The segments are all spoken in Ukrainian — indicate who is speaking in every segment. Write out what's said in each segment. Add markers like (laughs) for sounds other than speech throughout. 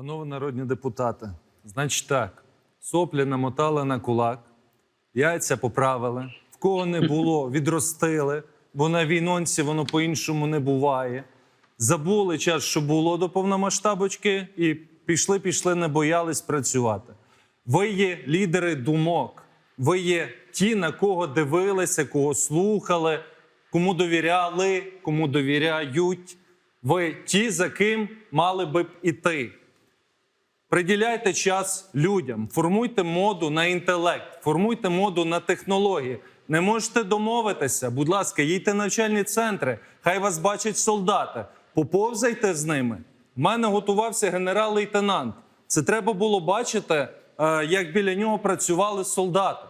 Speaker 1: Панове народні депутати, значить так, соплі намотали на кулак, яйця поправили, в кого не було, (laughs) відростили, бо на війнонці воно по-іншому не буває. Забули час, що було до повномасштабочки, і пішли, пішли, не боялись працювати. Ви є лідери думок, ви є ті, на кого дивилися, кого слухали, кому довіряли, кому довіряють. Ви ті, за ким мали би б іти. Приділяйте час людям, формуйте моду на інтелект, формуйте моду на технології. Не можете домовитися, будь ласка, їдьте в навчальні центри, хай вас бачать солдати. Поповзайте з ними. У мене готувався генерал-лейтенант. Це треба було бачити, е, як біля нього працювали солдати.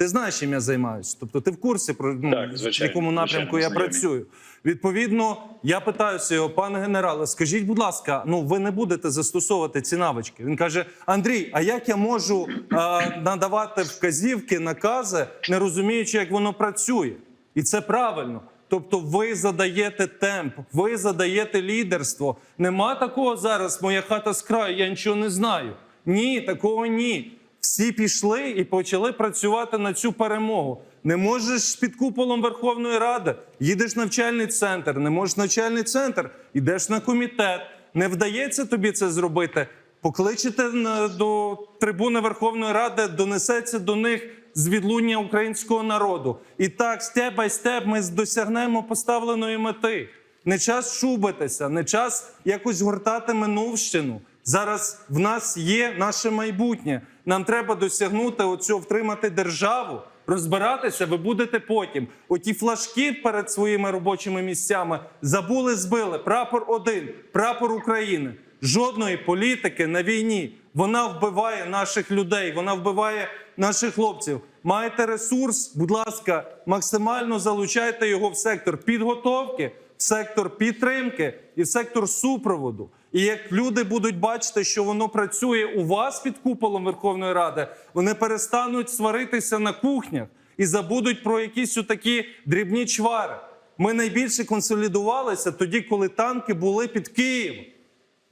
Speaker 1: Ти знаєш, чим я займаюся? Тобто ти в курсі про ну,
Speaker 2: Так,
Speaker 1: в якому напрямку
Speaker 2: звичайно,
Speaker 1: я
Speaker 2: знайомі.
Speaker 1: працюю. Відповідно, я питаюся його, пане генерале, скажіть, будь ласка, ну ви не будете застосовувати ці навички. Він каже: Андрій, а як я можу е, надавати вказівки, накази, не розуміючи, як воно працює? І це правильно. Тобто, ви задаєте темп, ви задаєте лідерство. Нема такого зараз. Моя хата з краю, я нічого не знаю. Ні, такого ні. Всі пішли і почали працювати на цю перемогу. Не можеш під куполом Верховної Ради, їдеш в навчальний центр, не можеш в навчальний центр, йдеш на комітет. Не вдається тобі це зробити. Покличете до трибуни Верховної Ради, донесеться до них з відлуння українського народу. І так, степ бай степ, ми досягнемо поставленої мети. Не час шубитися, не час якось гортати минувщину. Зараз в нас є наше майбутнє. Нам треба досягнути оцього, втримати державу, розбиратися. Ви будете потім. Оті флажки перед своїми робочими місцями забули, збили. Прапор один, прапор України. Жодної політики на війні. Вона вбиває наших людей, вона вбиває наших хлопців. Маєте ресурс, будь ласка, максимально залучайте його в сектор підготовки, сектор підтримки і сектор супроводу. І як люди будуть бачити, що воно працює у вас під куполом Верховної Ради, вони перестануть сваритися на кухнях і забудуть про якісь такі дрібні чвари. Ми найбільше консолідувалися тоді, коли танки були під Києвом.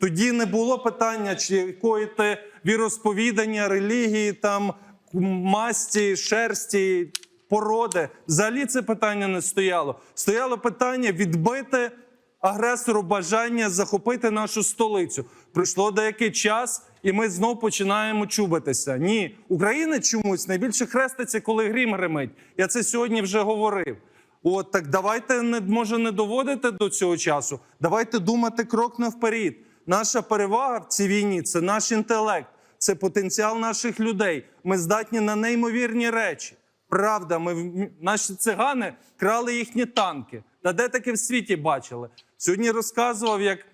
Speaker 1: Тоді не було питання, чи якої ти віросповідання, релігії, там масті, шерсті, породи. Взагалі це питання не стояло. Стояло питання відбити агресору бажання захопити нашу столицю. Пройшло деякий час, і ми знов починаємо чубитися. Ні, Україна чомусь найбільше хреститься, коли грім гримить. Я це сьогодні вже говорив. От так давайте не може не доводити до цього часу. Давайте думати крок навперед. Наша перевага в цій війні це наш інтелект, це потенціал наших людей. Ми здатні на неймовірні речі. Правда, ми наші цигани крали їхні танки. Та де таке в світі бачили? Сьогодні розказував, як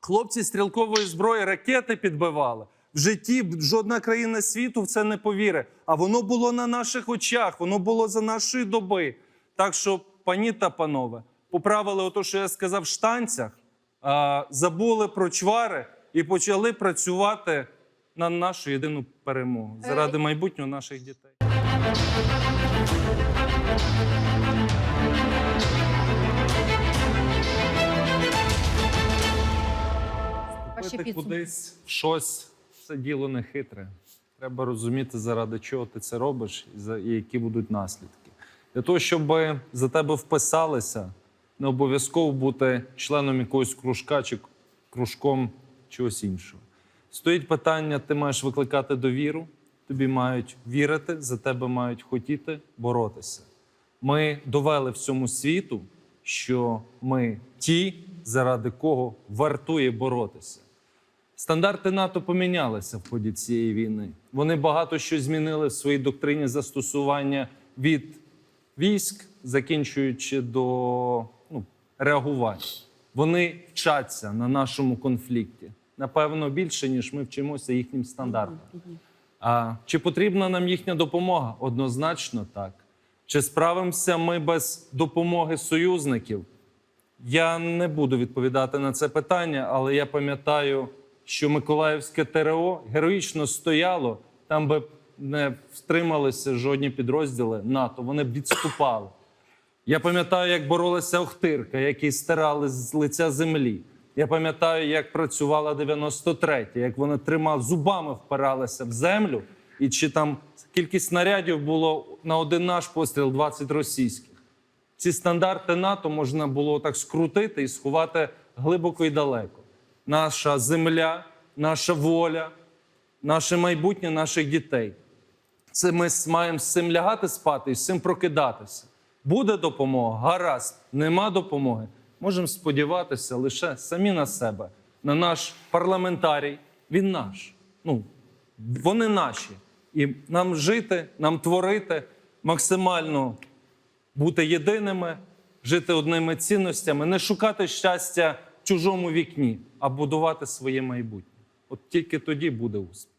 Speaker 1: хлопці стрілкової зброї ракети підбивали. В житті жодна країна світу в це не повірить. А воно було на наших очах, воно було за нашої доби. Так що, пані та панове, поправили ото, що я сказав в штанцях, забули про чвари і почали працювати на нашу єдину перемогу заради майбутнього наших дітей. Вступити кудись в щось це діло не хитре. Треба розуміти, заради чого ти це робиш і, за, і які будуть наслідки. Для того, щоб за тебе вписалися, не обов'язково бути членом якогось кружка чи кружком чогось іншого. Стоїть питання: ти маєш викликати довіру, тобі мають вірити, за тебе мають хотіти боротися. Ми довели всьому світу, що ми ті, заради кого вартує боротися. Стандарти НАТО помінялися в ході цієї війни. Вони багато що змінили в своїй доктрині застосування від військ, закінчуючи до ну, реагування. Вони вчаться на нашому конфлікті. Напевно, більше, ніж ми вчимося їхнім стандартам. А чи потрібна нам їхня допомога? Однозначно так. Чи справимося ми без допомоги союзників? Я не буду відповідати на це питання, але я пам'ятаю, що Миколаївське ТРО героїчно стояло, там би не втрималися жодні підрозділи НАТО, вони б відступали. Я пам'ятаю, як боролася Охтирка, які стирали з лиця землі. Я пам'ятаю, як працювала 93, як вони трима зубами впиралися в землю, і чи там кількість снарядів було на один наш постріл 20 російських. Ці стандарти НАТО можна було так скрутити і сховати глибоко і далеко. Наша земля, наша воля, наше майбутнє наших дітей. Це ми маємо з цим лягати спати і з цим прокидатися. Буде допомога, гаразд, нема допомоги. Можемо сподіватися лише самі на себе, на наш парламентарій. Він наш. Ну, вони наші. І нам жити, нам творити, максимально бути єдиними, жити одними цінностями, не шукати щастя в чужому вікні, а будувати своє майбутнє. От тільки тоді буде успіх.